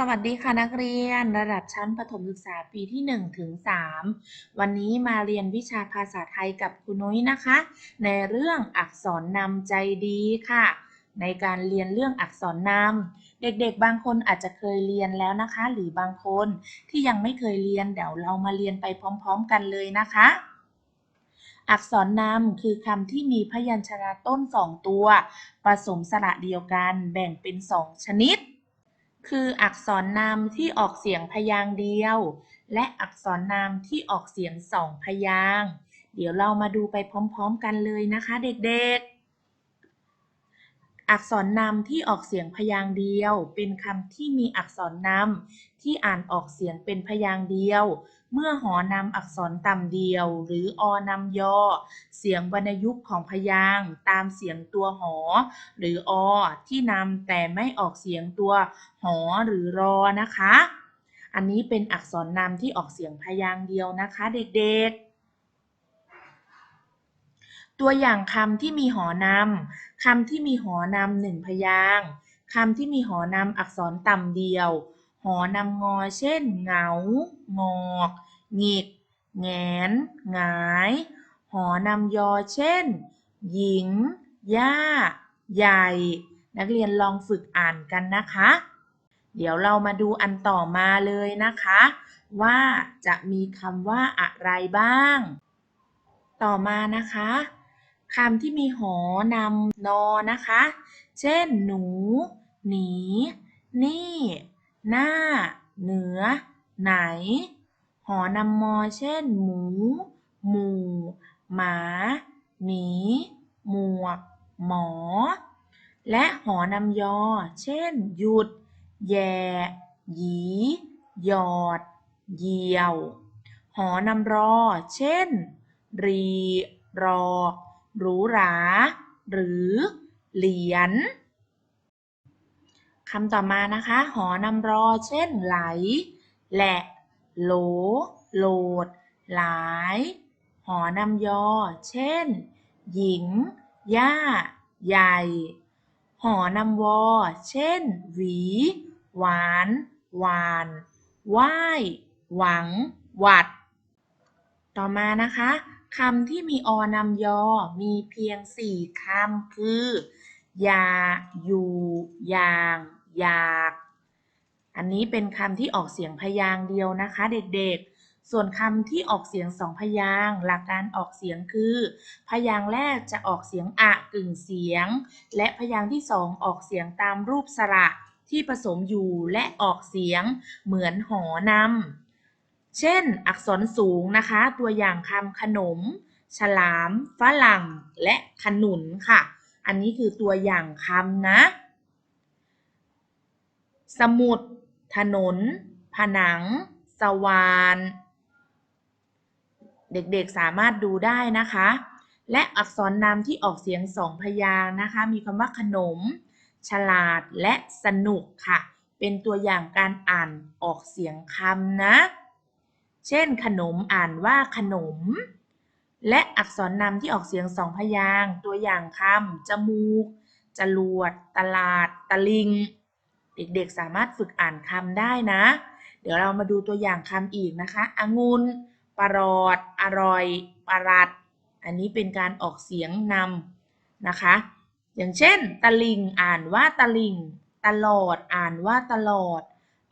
สวัสดีค่ะนักเรียน ระดับชั้นประถมศึกษาปีที่1ถึง3วันนี้มาเรียนวิชาภาษาไทยกับคุณนุ้ยนะคะ ในเรื่องอักษรนำใจดีค่ะ ในการเรียนเรื่องอักษรนำเด็กๆ บางคนอาจจะเคยเรียนแล้วนะคะ หรือบางคนที่ยังไม่เคยเรียนเดี๋ยวเรามาเรียนไปพร้อม ๆ กันเลยนะคะ อักษรนำคือคำที่มีพยัญชนะต้นสองตัว ผสมสระเดียวกัน แบ่งเป็นสองชนิด คืออักษรนำที่ออกเสียงพยางค์เดียว และอักษรนำที่ออกเสียงสองพยางค์เดี๋ยวเรามาดูไปพร้อม ๆ กันเลยนะคะเด็กๆ อักษรนำที่ออกเสียงพยางค์เดียว เป็นคำที่มีอักษรนำที่อ่านออกเสียงเป็นพยางค์เดียว เมื่อหอนำอักษรต่ำเดียว หรืออนำยอ เสียงวรรณยุกต์ของพยางค์ตามเสียงตัวหอ หรืออที่นำแต่ไม่ออกเสียงตัวหอหรือรอนะคะ อันนี้เป็นอักษรนำที่ออกเสียงพยางค์เดียวนะคะเด็กๆตัวอย่างคำที่มีหอนำคำที่มีหอนำหนึ่งพยางค์คำที่มีหอนำอักษรต่ำเดียว หอนำงอ เช่น เหงา งอกหงิก แงน หงาย หอนำยอ เช่น หญิง ย่า ใหญ่ นักเรียนลองฝึกอ่านกันนะคะ เดี๋ยวเรามาดูอันต่อมาเลยนะคะ ว่าจะมีคำว่าอะไรบ้าง ต่อมานะคะคำที่มีหอนำนอนะคะ เช่น หนู หนี นี่ หน้า เหนือ ไหน หอนำมอ เช่น หมู หมู่ หมา หมี หมวก หมอ และหอนำยอ เช่น หยุด แย่ หยี หยอด เหยี่ยว หอนำรอ เช่น รี รอ หรูหรา หรือ เหรียญ คำต่อมานะคะ หอนำรอ เช่น ไหล แหละ โหล โหลด หลาย หอนำยอ เช่น หญิง ย่า ใหญ่ หอนำวอ เช่น หวี หวาน หวานไหวหวัง หวัด ต่อมานะคะคำที่มีอนำยอ มีเพียงสี่คำคือ ยา อยู่ ยาง อยาก อันนี้เป็นคำที่ออกเสียงพยางเดียวนะคะ เด็กๆ ส่วนคำที่ออกเสียงสองพยาง หลักการออกเสียงคือ พยางแรกจะออกเสียงอะกึ่งเสียง และพยางที่สองออกเสียงตามรูปสระที่ผสมอยู่และออกเสียงเหมือนหอนำ เช่น อักษรสูงนะคะ ตัวอย่างคำขนม ฉลาม ฝรั่ง และขนุนค่ะ อันนี้คือตัวอย่างคำนะ สมุด ถนน ผนัง สวาน เด็กๆสามารถดูได้นะคะ และอักษรนำที่ออกเสียงสองพยางนะคะ มีคำว่าขนม ฉลาดและสนุกค่ะ เป็นตัวอย่างการอ่านออกเสียงคำนะ เช่น ขนมอ่านว่าขนม และอักษรนำที่ออกเสียงสองพยางค์ตัวอย่างคำจมูกจรวด ตลาด ตะลิง เด็กๆสามารถฝึกอ่านคำได้นะ เดี๋ยวเรามาดูตัวอย่างคำอีกนะคะองุนปรอด อร่อย ปรัด อันนี้เป็นการออกเสียงนำนะคะ อย่างเช่น ตะลิงอ่านว่าตะลิง ตลอด อ่านว่าตลอด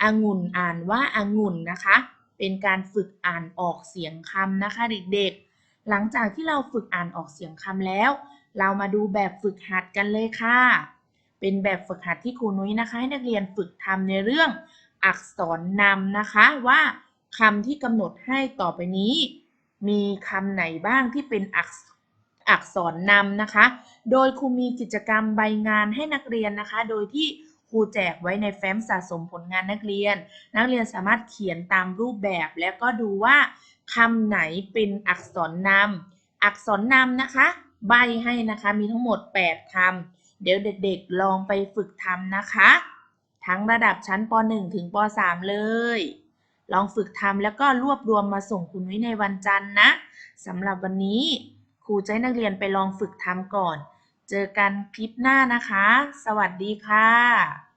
องุ่นอ่านว่าองุ่นนะคะ เป็นการฝึกอ่านออกเสียงคำนะคะเด็กๆ หลังจากที่เราฝึกอ่านออกเสียงคำแล้ว เรามาดูแบบฝึกหัดกันเลยค่ะ เป็นแบบฝึกหัดที่ครูนุ้ยนะคะ ให้นักเรียนฝึกทำในเรื่องอักษรนำนะคะว่าคำที่กำหนดให้ต่อไปนี้ มีคำไหนบ้างที่เป็นอักษอักษรนำนะคะ โดยครูมีกิจกรรมใบงานให้นักเรียนนะคะ โดยที่ครูแจกไว้ในแฟ้มสะสมผลงานนักเรียน นักเรียนสามารถเขียนตามรูปแบบ แล้วก็ดูว่า คำไหนเป็นอักษรนำอักษรนำนะคะ ใบให้นะคะมีทั้งหมด 8คำเดี๋ยวเด็กๆลองไปฝึกทำนะคะ ทั้งระดับชั้นป .1 ถึงป .3 เลย ลองฝึกทำแล้วก็รวบรวมมาส่งคุณไว้ในวันจันทร์นะสำหรับวันนี้ครูจะให้นักเรียนไปลองฝึกทำก่อน เจอกันคลิปหน้านะคะ สวัสดีค่ะ